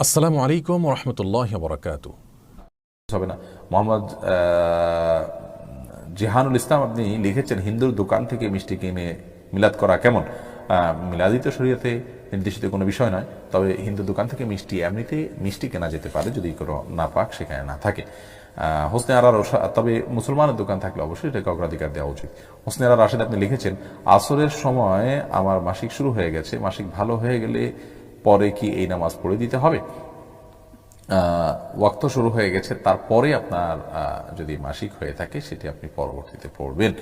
আসসালামু আলাইকুম রহমতুল্লাহ বরকাত হবে না। মোহাম্মদ জিহানুল ইসলাম আপনি লিখেছেন হিন্দুর দোকান থেকে মিষ্টি কিনে মিলাদ করা কেমন? আহ, মিলাদি তো শরীয়তে নির্দেশিত কোনো বিষয় নয় তবে হিন্দু দোকান থেকে মিষ্টি এমনিতে মিষ্টি কেনা যেতে পারে যদি কোনো না পাক সেখানে না থাকে। হোসনে আরা তবে মুসলমানের দোকান থাকলে অবশ্যই এটাকে অগ্রাধিকার দেওয়া উচিত। হোসনে আরা রাশেদ আপনি লিখেছেন আসরের সময় আমার মাসিক শুরু হয়ে গেছে মাসিক ভালো হয়ে গেলে পরে কি এই নামাজ পড়ে দিতে হবে? ওয়াক্ত শুরু হয়ে গেছে, তারপরে আপনার যদি মাসিক হয়ে থাকে, সেটি আপনি পরবর্তীতে পড়বেন।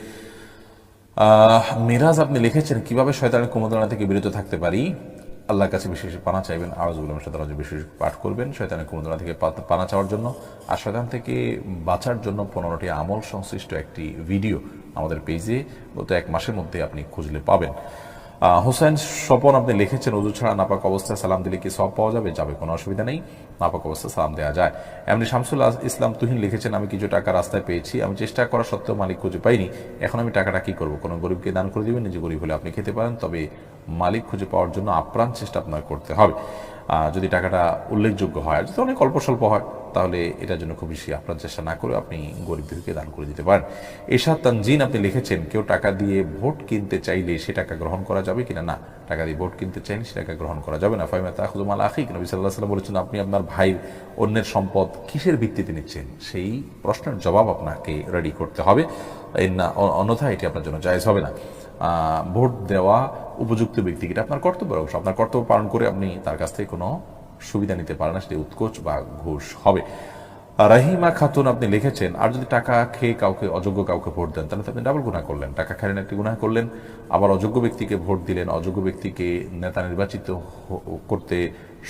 মিরাজ আপনি লিখেছেন, কীভাবে শয়তানের কুমন্ত্রণা থেকে বিরত থাকতে পারি? আল্লাহর কাছে বিশেষ পানা চাইবেন আওয়াজুল্লাহ শয়তান বিশেষ পাঠ করবেন শয়তানের কুমন্ত্রণা থেকে পানা চাওয়ার জন্য। আর শয়তান থেকে বাঁচার জন্য পনেরোটি আমল সংশ্লিষ্ট একটি ভিডিও আমাদের পেজে গত এক মাসের মধ্যে আপনি খুঁজলে পাবেন। হোসেন, স্বপন, আপনি লিখেছেন উজু ছাড়া নাপাক অবস্থায় সালাম দিলে কি সব পাওয়া যাবে? যাবে, কোনো অসুবিধা নেই। নাপাক অবস্থায় সালাম দেওয়া যায়। এমনি শামসুল ইসলাম তুহিন লিখেছেন, আমি কিছু টাকা রাস্তায় পেয়েছি, আমি চেষ্টা করা সত্ত্বেও মালিক খুঁজে পাইনি। এখন আমি টাকাটা কি করব? কোনো গরিবকে দান করে দিবেন? নিজে গরিব হলে আপনি খেতে পারেন। তবে মালিক খুঁজে পাওয়ার জন্য আপ্রাণ চেষ্টা আপনার করতে হবে। যদি টাকাটা উল্লেখযোগ্য হয়, যদি অনেক অল্প স্বল্প হয় তাহলে এটার জন্য খুব বেশি আপনার চেষ্টা না করে আপনি গরিব দুঃখীকে দান করে দিতে পারেন। এশাদ তানজিন আপনি লিখেছেন, কেউ টাকা দিয়ে ভোট কিনতে চাইলে সে টাকা গ্রহণ করা যাবে কিনা? না, টাকা দিয়ে ভোট কিনতে চাইলে সে টাকা গ্রহণ করা যাবে না। ফাইমা তাহুজুমাল আখিক, নবী সাল্লাহ সাল্লাম বলেছেন, আপনি আপনার ভাই অন্যের সম্পদ কিসের ভিত্তিতে নিচ্ছেন? সেই প্রশ্নের জবাব আপনাকে রেডি করতে হবে। না অন্যথা এটি আপনার জন্য জায়েজ হবে না। ভোট দেওয়া উপযুক্ত ব্যক্তিকে আপনার কর্তব্য অবশ্য আপনার কর্তব্য পালন করে আপনি তার কাছ থেকে কোনো সুবিধা নিতে পারেন না, সেটি উৎকোচ বা ঘুষ হবে। রাহিমা খাতুন আপনি লিখেছেন, আর যদি টাকা খেয়ে কাউকে, অযোগ্য কাউকে ভোট দেন, তাহলে আপনি ডাবল গুণা করলেন। টাকা খাইলেন একটি গুণা করলেন, আবার অযোগ্য ব্যক্তিকে ভোট দিলেন, অযোগ্য ব্যক্তিকে নেতা নির্বাচিত করতে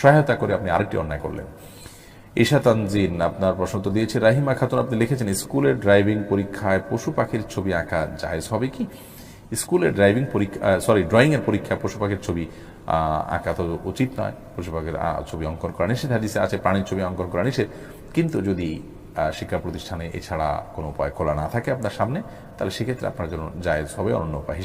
সহায়তা করে আপনি আরেকটি অন্যায় করলেন। ঈশা তানজিন আপনার প্রশ্ন তো দিয়েছে, রাহিমা খাতুন, আপনি লিখেছেন, স্কুলের ড্রাইভিং পরীক্ষায় পশু পাখির ছবি আঁকা জায়েজ হবে কি? স্কুলের ড্রাইভিং পরীক্ষা সরি ড্রয়িংয়ের পরীক্ষা পশু পাখির ছবি আঁকা তো উচিত নয়। পশু পাখির ছবি অঙ্কন করা নিষেধ। হাদিসে আছে, প্রাণীর ছবি অঙ্কন করা নিষেধ। কিন্তু যদি শিক্ষা প্রতিষ্ঠানে এছাড়া কোনো উপায় খোলা না থাকে আপনার সামনে, তাহলে সেক্ষেত্রে আপনার জন্য জায়েজ হবে অন্য উপায়